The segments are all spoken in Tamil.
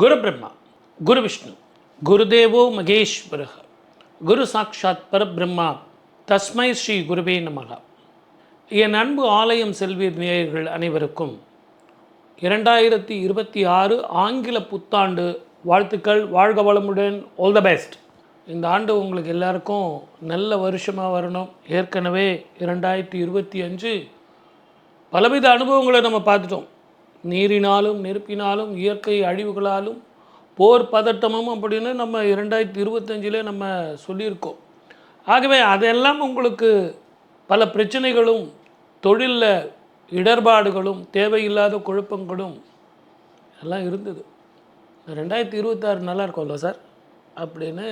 குரு பிரம்மா குரு விஷ்ணு குருதேவோ மகேஸ்வர குரு சாட்சாத் பரபிரம்மா தஸ்மை ஸ்ரீ குருவே நமகா என் அன்பு ஆலயம் செல்வீர் நேயர்கள் அனைவருக்கும் இரண்டாயிரத்தி இருபத்தி ஆறு ஆங்கில புத்தாண்டு வாழ்த்துக்கள் வாழ்க வளமுடன் ஆல் த பெஸ்ட் இந்த ஆண்டு உங்களுக்கு எல்லாருக்கும் நல்ல வருஷமாக வரணும். ஏற்கனவே இரண்டாயிரத்தி இருபத்தி அஞ்சு பலவித அனுபவங்களை நம்ம பார்த்துட்டோம். நீரினாலும் நெருப்பினாலும் இயற்கை அழிவுகளாலும் போர் பதட்டமும் அப்படின்னு நம்ம இரண்டாயிரத்தி இருபத்தஞ்சிலே நம்ம சொல்லியிருக்கோம். ஆகவே அதெல்லாம் உங்களுக்கு பல பிரச்சனைகளும் தொழிலில் இடர்பாடுகளும் தேவையில்லாத குழப்பங்களும் எல்லாம் இருந்தது. ரெண்டாயிரத்தி இருபத்தாறு நல்லா இருக்கும்ல சார்? அப்படின்னு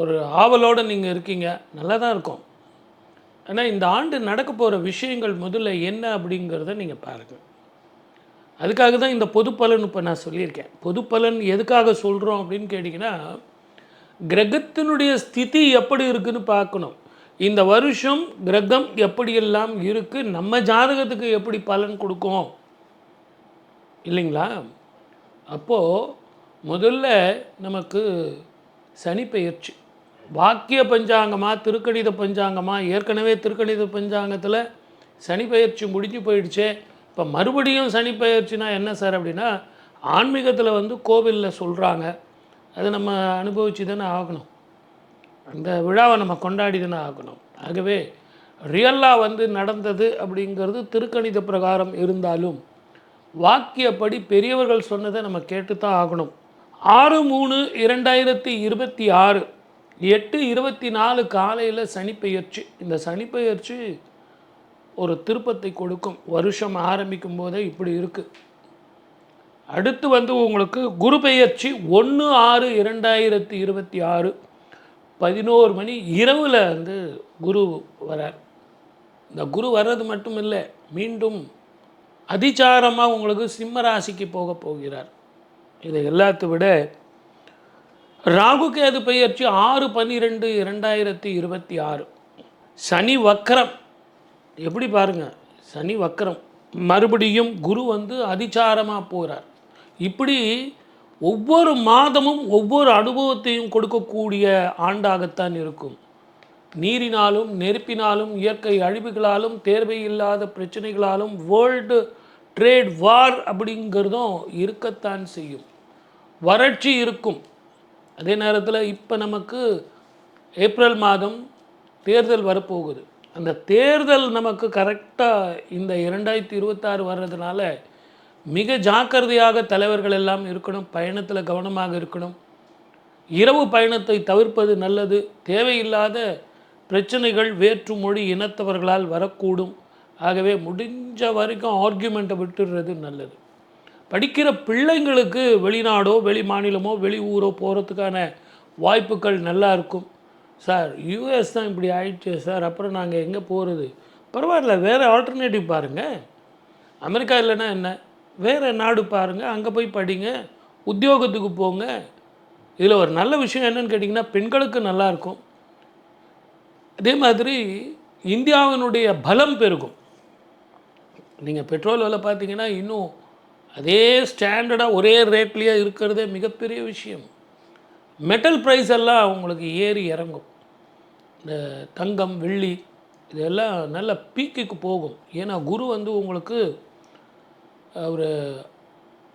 ஒரு ஆவலோடு நீங்கள் இருக்கீங்க. நல்லா தான் இருக்கும். ஆனால் இந்த ஆண்டு நடக்க போகிற விஷயங்கள் முதல்ல என்ன அப்படிங்கிறத நீங்கள் பாருங்கள் அதுக்காக தான் இந்த பொது பலன் இப்போ நான் சொல்லியிருக்கேன். பொது பலன் எதுக்காக சொல்கிறோம் அப்படின்னு கேட்டிங்கன்னா கிரகத்தினுடைய ஸ்திதி எப்படி இருக்குன்னு பார்க்கணும். இந்த வருஷம் கிரகம் எப்படியெல்லாம் இருக்குது நம்ம ஜாதகத்துக்கு எப்படி பலன் கொடுக்கும்? இல்லைங்களா? அப்போது முதல்ல நமக்கு சனி பெயர்ச்சி. வாக்கிய பஞ்சாங்கமாக திருக்கணித பஞ்சாங்கமாக ஏற்கனவே திருக்கணித பஞ்சாங்கத்தில் சனி பெயர்ச்சி முடிஞ்சு போயிடுச்சே. இப்போ மறுபடியும் சனி என்ன சார் அப்படின்னா ஆன்மீகத்தில் வந்து கோவிலில் சொல்கிறாங்க அது நம்ம அனுபவிச்சு தானே ஆகணும். அந்த விழாவை நம்ம கொண்டாடி தானே ஆகணும். ஆகவே ரியலாக வந்து நடந்தது அப்படிங்கிறது திருக்கணித பிரகாரம் இருந்தாலும் வாக்கியப்படி பெரியவர்கள் சொன்னதை நம்ம கேட்டு தான் ஆகணும். ஆறு மூணு இரண்டாயிரத்தி இருபத்தி ஆறு எட்டு இருபத்தி நாலு காலையில் சனிப்பெயர்ச்சி இந்த சனிப்பெயர்ச்சி ஒரு திருப்பத்தை கொடுக்கும். வருஷம் ஆரம்பிக்கும் போதே இப்படி இருக்குது அடுத்து வந்து உங்களுக்கு குரு பெயர்ச்சி ஒன்று ஆறு இரண்டாயிரத்தி இருபத்தி ஆறு பதினோரு மணி இரவில் வந்து குரு வரார். இந்த குரு வர்றது மட்டும் இல்லை மீண்டும் அதிச்சாரமாக உங்களுக்கு சிம்ம ராசிக்கு போக போகிறார். இதை எல்லாத்தை விட ராகு கேது பெயர்ச்சி ஆறு பன்னிரெண்டு இரண்டாயிரத்தி இருபத்தி ஆறு. சனி வக்கரம் எப்படி பாருங்கள் சனி வக்கரம். மறுபடியும் குரு வந்து அதிச்சாரமாக போகிறார் இப்படி ஒவ்வொரு மாதமும் ஒவ்வொரு அனுபவத்தையும் கொடுக்கக்கூடிய ஆண்டாகத்தான் இருக்கும். நீரினாலும் நெருப்பினாலும் இயற்கை அழிவுகளாலும் தேர்வை இல்லாத பிரச்சனைகளாலும் வேர்ல்டு ட்ரேட் வார் அப்படிங்கிறதும் இருக்கத்தான் செய்யும். வறட்சி இருக்கும். அதே நேரத்தில் இப்போ நமக்கு ஏப்ரல் மாதம் தேர்தல் வரப்போகுது. அந்த தேர்தல் நமக்கு கரெக்டாக இந்த இரண்டாயிரத்தி இருபத்தாறு வர்றதுனால மிக ஜாக்கிரதையாக தலைவர்கள் எல்லாம் இருக்கணும் பயணத்தில் கவனமாக இருக்கணும். இரவு பயணத்தை தவிர்ப்பது நல்லது. தேவையில்லாத பிரச்சனைகள் வேற்று மொழி இனத்தவர்களால் வரக்கூடும். ஆகவே முடிஞ்ச வரைக்கும் ஆர்கியூமெண்ட்டை விட்டுடுறது நல்லது. படிக்கிற பிள்ளைங்களுக்கு வெளிநாடோ வெளி மாநிலமோ வெளி ஊரோ போகிறதுக்கான வாய்ப்புகள் நல்லா இருக்கும். சார் யூஎஸ் தான் இப்படி ஆயிடுச்சு சார் அப்புறம் நாங்கள் எங்கே போகிறது பரவாயில்ல வேறு ஆல்டர்னேட்டிவ் பாருங்கள் அமெரிக்கா இல்லைன்னா என்ன? வேறு நாடு பாருங்கள் அங்கே போய் படிங்க உத்தியோகத்துக்கு போங்க. இதில் ஒரு நல்ல விஷயம் என்னன்னு கேட்டிங்கன்னா பெண்களுக்கு நல்லாயிருக்கும் அதே மாதிரி இந்தியாவினுடைய பலம் பெருகும். நீங்கள் பெட்ரோல் விலை பார்த்தீங்கன்னா இன்னும் அதே ஸ்டாண்டர்டாக ஒரே ரேட்லேயே இருக்கிறதே மிகப்பெரிய விஷயம். மெட்டல் ப்ரைஸ் எல்லாம் உங்களுக்கு ஏறி இறங்கும். இந்த தங்கம் வெள்ளி இதெல்லாம் நல்ல பீக்குக்கு போகும். ஏன்னா குரு வந்து உங்களுக்கு ஒரு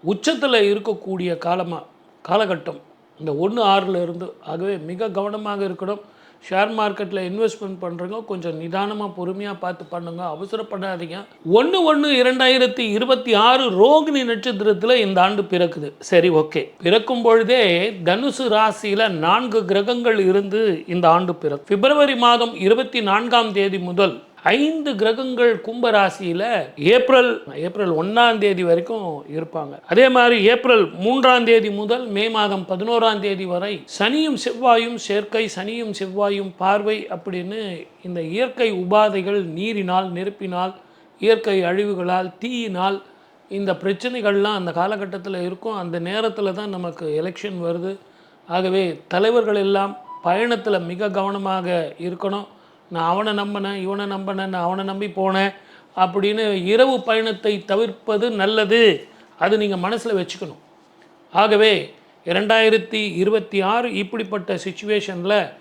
உச்சத்தில் இருக்கக்கூடிய காலமாக காலகட்டம். இந்த ஒன்று ஆறில் இருந்து ஆகவே மிக கவனமாக இருக்கணும். ஷேர் மார்க்கெட்டில் இன்வெஸ்ட்மெண்ட் பண்ணுறவங்க கொஞ்சம் நிதானமாக பொறுமையாக பார்த்து பண்ணுங்க. அவசரப்படாதீங்க. ஒன்று ஒன்று இரண்டாயிரத்தி இருபத்தி ஆறு ரோகிணி நட்சத்திரத்தில் இந்த ஆண்டு பிறக்குது. சரி ஓகே. பிறக்கும் பொழுதே தனுசு ராசியில் நான்கு கிரகங்கள் இருந்து இந்த ஆண்டு பிறக்கும். பிப்ரவரி மாதம் இருபத்தி நான்காம் தேதி முதல் ஐந்து கிரகங்கள் கும்பராசியில் ஏப்ரல் ஏப்ரல் ஒன்றாம் தேதி வரைக்கும் இருப்பாங்க. அதே மாதிரி ஏப்ரல் மூன்றாம் தேதி முதல் மே மாதம் பதினோராம் தேதி வரை சனியும் செவ்வாயும் சேர்க்கை சனியும் செவ்வாயும் பார்வை அப்படின்னு இந்த இயற்கை உபாதைகள் நீரினால் நெருப்பினால் இயற்கை அழிவுகளால் தீயினால் இந்த பிரச்சனைகள்லாம் அந்த காலகட்டத்தில் இருக்கும். அந்த நேரத்தில் தான் நமக்கு எலெக்ஷன் வருது. ஆகவே தலைவர்கள் எல்லாம் பயணத்தில் மிக கவனமாக இருக்கணும். நான் அவனை நம்பினேன் இவனை நம்பினேன் நான் அவனை நம்பி போனேன் அப்படின்னு இரவு பயணத்தை தவிர்ப்பது நல்லது. அது நீங்கள் மனசில் வச்சுக்கணும். ஆகவே இரண்டாயிரத்தி இருபத்தி ஆறு இப்படிப்பட்ட சுச்சுவேஷனில்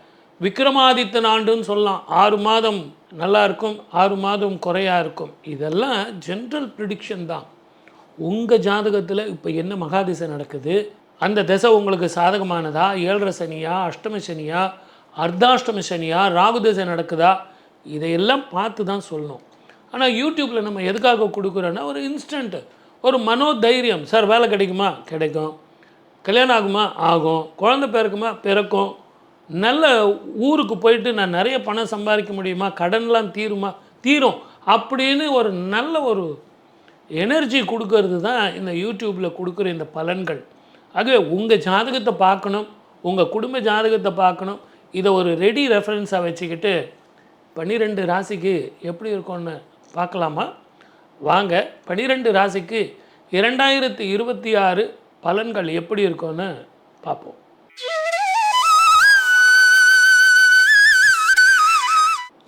விக்ரமாதித்தன் ஆண்டுன்னு சொல்லலாம். ஆறு மாதம் நல்லா இருக்கும் ஆறு மாதம் குறையாக இருக்கும். இதெல்லாம் ஜென்ரல் ப்ரிடிக்ஷன் தான். உங்கள் ஜாதகத்தில் இப்போ என்ன மகாதிசை நடக்குது? அந்த திசை உங்களுக்கு சாதகமானதா? ஏழரை சனியா? அஷ்டம சனியா? அர்த்தாஷ்டமி சனியா ராகுதசை நடக்குதா? இதையெல்லாம் பார்த்து தான் சொல்லணும். ஆனால் யூடியூப்பில் நம்ம எதுக்காக கொடுக்குறோன்னா ஒரு இன்ஸ்டண்ட்டு ஒரு மனோதைரியம். சார் வேலை கிடைக்குமா? கிடைக்கும். கல்யாணம் ஆகுமா? ஆகும். குழந்தை பிறக்குமா? பிறக்கும். நல்ல ஊருக்கு போயிட்டு நான் நிறைய பணம் சம்பாதிக்க முடியுமா? கடன்லாம் தீருமா? தீரும். அப்படின்னு ஒரு நல்ல ஒரு எனர்ஜி கொடுக்கறது தான் இந்த யூடியூப்பில் கொடுக்குற இந்த பலன்கள். ஆகவே உங்கள் ஜாதகத்தை பார்க்கணும். உங்கள் குடும்ப ஜாதகத்தை பார்க்கணும். இதை ஒரு ரெடி ரெஃபரன்ஸாக வச்சுக்கிட்டு பன்னிரெண்டு ராசிக்கு எப்படி இருக்கும்னு பார்க்கலாமா? வாங்க பன்னிரெண்டு ராசிக்கு இரண்டாயிரத்தி இருபத்தி ஆறு பலன்கள் எப்படி இருக்கும்னு பார்ப்போம்.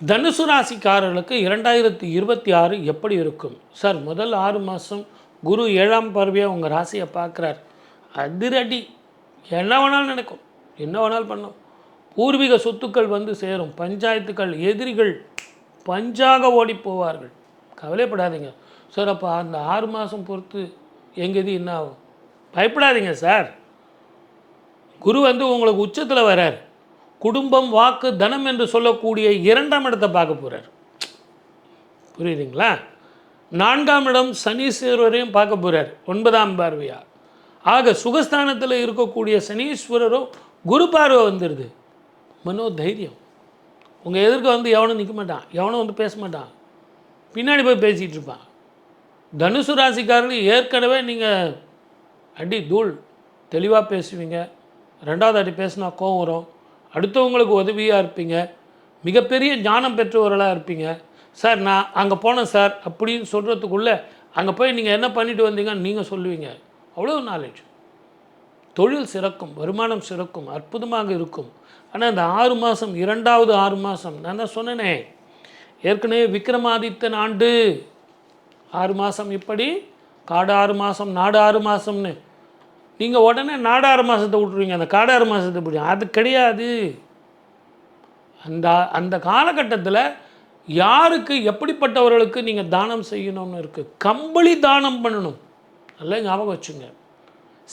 தனுசு ராசிக்காரர்களுக்கு இரண்டாயிரத்தி இருபத்தி ஆறு எப்படி இருக்கும்? சார் முதல் ஆறு மாதம் குரு ஏழாம் பார்வையாக உங்கள் ராசியை பார்க்குறார். அதிரடி. என்ன வேணாலும் நடக்கும். என்ன வேணாலும் பண்ணும் பூர்வீக சொத்துக்கள் வந்து சேரும். பஞ்சாயத்துக்கள் எதிரிகள் பஞ்சாக ஓடி போவார்கள். கவலைப்படாதீங்க. சார் அப்போ அந்த ஆறு மாதம் பொறுத்து எங்கேது என்ன ஆகும்? பயப்படாதீங்க சார். குரு வந்து உங்களுக்கு உச்சத்தில் வரார் குடும்பம் வாக்கு தனம் என்று சொல்லக்கூடிய இரண்டாம் இடத்தை பார்க்க போகிறார் புரியுதுங்களா? நான்காம் இடம் சனீஸ்வரரையும் பார்க்க போகிறார் ஒன்பதாம் பார்வையா? ஆக சுகஸ்தானத்தில் இருக்கக்கூடிய சனீஸ்வரரும் குரு பார்வை வந்துடுது மனோ தைரியம் உங்கள் எதிர்க்க வந்து எவனும் நிற்க மாட்டான். எவனும் வந்து பேச மாட்டான். பின்னாடி போய் பேசிகிட்டு இருப்பான். தனுசு ராசிக்காரர்கள் ஏற்கனவே நீங்கள் அடி தூள் தெளிவாக பேசுவீங்க. ரெண்டாவது அடி பேசினா கோவம் வரும். அடுத்தவங்களுக்கு உதவியாக இருப்பீங்க. மிகப்பெரிய ஞானம் பெற்றவர்களாக இருப்பீங்க. சார் நான் அங்கே போனேன் சார் அப்படின்னு சொல்கிறதுக்குள்ளே அங்கே போய் நீங்கள் என்ன பண்ணிட்டு வந்தீங்கன்னு நீங்கள் சொல்லுவீங்க. அவ்வளோ நாலேஜ் தொழில் சிறக்கும் வருமானம் சிறக்கும் அற்புதமாக இருக்கும். ஆனால் இந்த ஆறு மாதம் இரண்டாவது ஆறு மாதம் நான் தான் சொன்னேனே. ஏற்கனவே விக்ரமாதித்தன் ஆண்டு. ஆறு மாதம் இப்படி காடு ஆறு மாதம் நாடு ஆறு மாதம்னு நீங்கள் உடனே நாடு ஆறு மாதத்தை விட்ருவீங்க அந்த காடு ஆறு மாதத்தை பிடிக்கும் அது கிடையாது. அந்த அந்த காலகட்டத்தில் யாருக்கு எப்படிப்பட்டவர்களுக்கு நீங்கள் தானம் செய்யணும்னு இருக்குது கம்பளி தானம் பண்ணணும். நல்லா ஞாபகம் வச்சுங்க.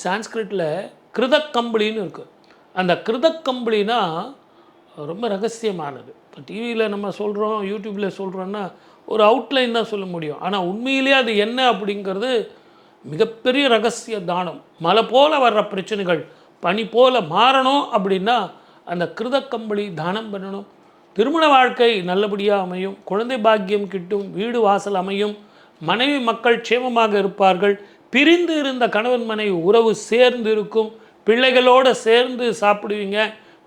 சான்ஸ்கிரிட்டில் கிருதக்கம்பளின்னு இருக்குது அந்த கிருதக்கம்பளினா ரொம்ப ரகசியமானது. இப்போ டிவியில் நம்ம சொல்கிறோம் யூடியூப்பில் சொல்கிறோன்னா ஒரு அவுட்லைன் தான் சொல்ல முடியும். ஆனால் உண்மையிலேயே அது என்ன அப்படிங்கிறது மிகப்பெரிய ரகசிய தானம். மலை போல் வர்ற பிரச்சனைகள் பனி போல் மாறணும் அப்படின்னா அந்த கிருதக்கம்பளி தானம் பண்ணணும். திருமண வாழ்க்கை நல்லபடியாக அமையும். குழந்தை பாக்கியம் கிட்டும் வீடு வாசல் அமையும். மனைவி மக்கள் க்ஷேமமாக இருப்பார்கள். பிரிந்து இருந்த கணவன் மனைவி உறவு சேர்ந்து இருக்கும் பிள்ளைகளோடு சேர்ந்து சாப்பிடுவீங்க.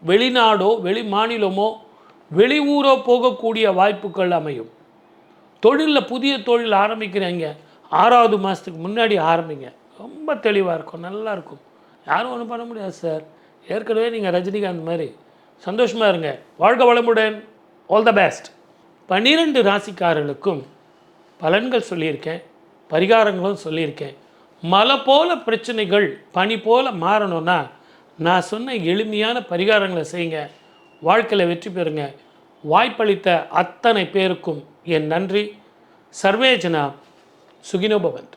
வெளிநாடோ வெளி மாநிலமோ வெளி ஊரோ போகக்கூடிய வாய்ப்புகள் அமையும். தொழிலில் புதிய தொழில் ஆரம்பிக்கிறீங்க. ஆறாவது மாதத்துக்கு முன்னாடி ஆரம்பிங்க. ரொம்ப தெளிவாக இருக்கும் நல்லாயிருக்கும் யாரும் ஒன்றும் பண்ண முடியாது சார். ஏற்கனவே நீங்கள் ரஜினிகாந்த் மாதிரி. சந்தோஷமாக இருங்க. வாழ்க வளமுடன். ஆல் த பெஸ்ட் பன்னிரெண்டு ராசிக்காரர்களுக்கும் பலன்கள் சொல்லியிருக்கேன். பரிகாரங்களும் சொல்லியிருக்கேன். மலை போல பிரச்சனைகள் பனி போல மாறணும்னா நான் சொன்ன எளிமையான பரிகாரங்களை செய்யுங்க. வாழ்க்கையில் வெற்றி பெறுங்க. வாய்ப்பளித்த அத்தனை பேருக்கும் என் நன்றி. சர்வேஜனா சுகினோபவன்.